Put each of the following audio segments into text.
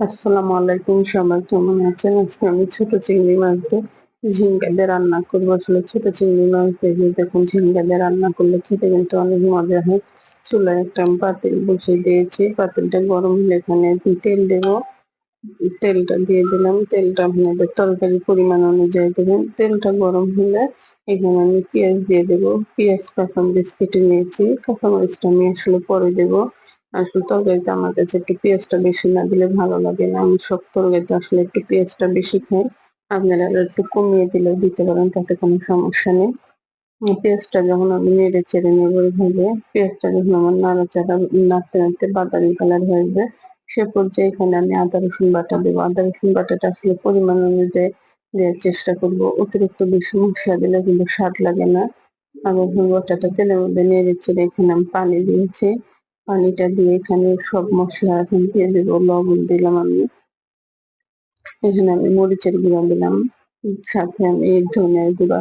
আসসালামু আলাইকুম, সবাই কেমন আছেন? আজকে আমি ছোট চিংড়ি মাছ দিয়ে ঝিঙ্গা দিয়ে রান্না করব। আসলে ছোট চিংড়ি মাছ দিয়ে দেখুন ঝিঙ্গা দিয়ে রান্না করলে খেতে কিন্তু অনেক মজা হয়। চুলায় একটা পাতিল বসিয়ে দিয়েছি। পাতিলটা গরম হলে এখানে তেল দেব। তেলটা দিয়ে দিলাম। তেলটা আপনাদের তরকারির পরিমাণ অনুযায়ী দেবেন। তেলটা গরম হলে এখানে আমি পেঁয়াজ দিয়ে দেবো। পেঁয়াজ, কাঁচামরিচ কেটে নিয়েছি। কাঁচামরিচটা আমি আসলে পরে দেবো। আসলে তরকারিতে আমার কাছে একটু পেঁয়াজটা বেশি না দিলে ভালো লাগে না। আমি সব তরকারিতে আসলে একটু পেঁয়াজটা বেশি খাই। আপনারা একটু কমিয়ে দিলেও দিতে পারেন, তাতে কোনো সমস্যা নেই। পেঁয়াজটা যখন আমি নেড়ে চেড়ে নেব এইভাবে, পেঁয়াজটা যখন আমার নাড়াচাড়া নাড়তে নাড়তে বাদামি কালার হয়ে যায় সে পর্যায়ে এখানে আমি আদা, রসুন বাটা দেবো। আদা, রসুন বাটাটা আসলে পরিমাণ অনুযায়ী দেওয়ার চেষ্টা করব। অতিরিক্ত বেশি মশলা দিলে কিন্তু স্বাদ লাগে না। আদা রসুন বাটাটা তেলের মধ্যে নেড়ে চেড়ে এখানে আমি পানি দিয়েছি। পানিটা দিয়ে এখানে সব মশলা, এখন দিয়ে দেবো, লবণ দিলাম আমি। এখানে আমি মরিচের গুঁড়া দিলাম। সাথে আমি ধনের গুঁড়া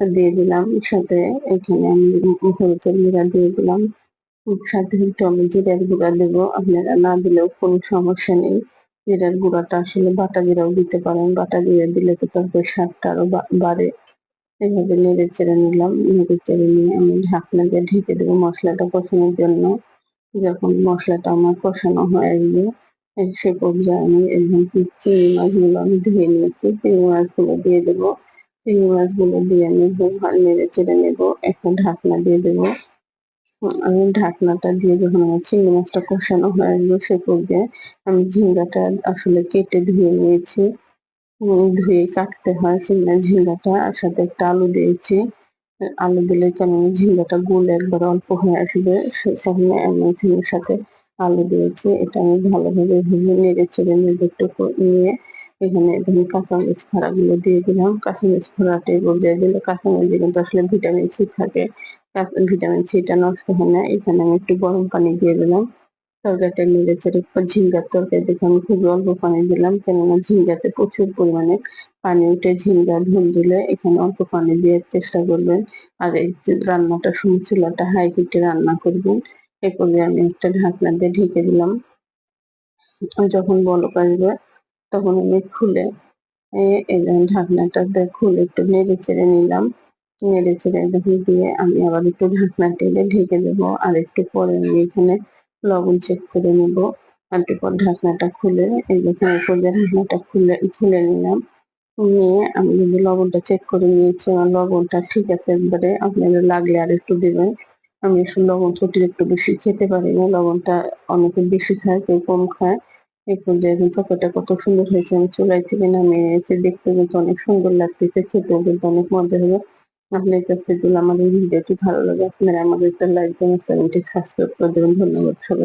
দিয়ে দিলাম। সাথে এখানে আমি হলুদের গুঁড়া দিয়ে দিলাম। সাথে একটু আমি জিরার গুঁড়া দেবো। আপনারা না দিলেও কোনো সমস্যা নেই। জিরার গুঁড়াটা আসলে বাটা জিরাও দিতে পারেন। বাটা জিরা দিলে তো তারপর স্বাদটা আরও বাড়ে। এভাবে নেড়ে চেড়ে নিলাম। নেড়ে চেড়ে নিয়ে আমি ঢাকনা দিয়ে ঢেকে দেবো মশলাটা কষানোর জন্য। যখন মশলাটা আমার কষানো হয়ে গেলে সে পর্যায়ে আমি একদম চিংড়ি মাছগুলো আমি ধুয়ে নিয়েছি। চিংড়ি মাছগুলো দিয়ে দেবো। চিংড়ি মাছগুলো দিয়ে আমি নেড়ে চেড়ে নেব। একটা ঢাকনা দিয়ে দেবো। আমি ঢাকনাটা দিয়ে যখন আমার চিংড়ি মাছটা কষানো হয়ে গেলো, সে পর্যায়ে আমি ঝিঙ্গাটা আসলে কেটে ধুয়ে নিয়েছি। ধুয়ে কাটতে হয় চিংড়ি ঝিঙ্গাটা, আর সাথে একটা আলু দিয়েছি। আলু দিলে কেমন ঝিঙ্গাটা গুল একবার অল্প হয়ে আসবে। সেখানে আমি ঝিঙ্গের সাথে আলু দিয়েছি। এটা আমি ভালোভাবে ভেঙে নেড়ে চেড়ে নেড়ে একটু নিয়ে। এখানে এখানে কাঁচামরিচগুলো দিয়ে দিলাম। কাঁচামরিচ ফাড়াটা পর্যায়ে দিলে কাঁচামরিচে কিন্তু আসলে ভিটামিন সি থাকে। ভিটামিন সিটা নষ্ট হয় না। এখানে আমি একটু গরম পানি দিয়ে দিলাম। তরকারিটা নেড়ে চেড়ে ঝিঙ্গার তরকারি দেখে আমি খুব অল্প পানি দিলাম, কেননা ঝিঙ্গাতে প্রচুর পরিমাণে পানি উঠে ঝিঙ্গা ধুল দিলে এখানে অল্প পানি দেওয়ার চেষ্টা করবেন। আর এই রান্নাটা সময় চুলাটা হাই হিটে রান্না করবেন, এ পর্যায়ে আমি একটা ঢাকনা দিয়ে ঢেকে দিলাম। যখন বলক আসবে, তখন আমি খুলে ঢাকনাটা খুলে একটু নেড়ে চেড়ে নিলাম। নেড়ে চেড়ে দিয়ে আমি আবার একটু ঢাকনা টেনে ঢেকে দেবো। আর একটু পরে আমি এখানে লবণ চেক করে নেব। একটু পর ঢাকনাটা খুলে, এই দেখুন ঢাকনাটা খুলে খুলে নিলাম। নিয়ে আমি যদি লবণটা চেক করে নিয়েছি, আমার লবণটা ঠিক আছে একবারে। আপনাদের লাগলে আর একটু দেবেন। আমি আসলে লবণ একটু বেশি খেতে পারি না, লবণটা অনেকে বেশি খায়, কেউ কম খায়। এই পর্যায়ে কিন্তু তরকারিটা কত সুন্দর হয়েছে আমি চুলাই থেকে নামিয়ে নিয়েছি দেখতে কিন্তু অনেক সুন্দর লাগতেছে, খেতেও কিন্তু অনেক মজা হবে। আপনার কাছে যদি আমাদের ভিডিওটি ভালো লাগে। আপনারা আমাদের একটা লাইক দেবেন চ্যানেলটি সাবস্ক্রাইব করে দেবেন। ধন্যবাদ সবাই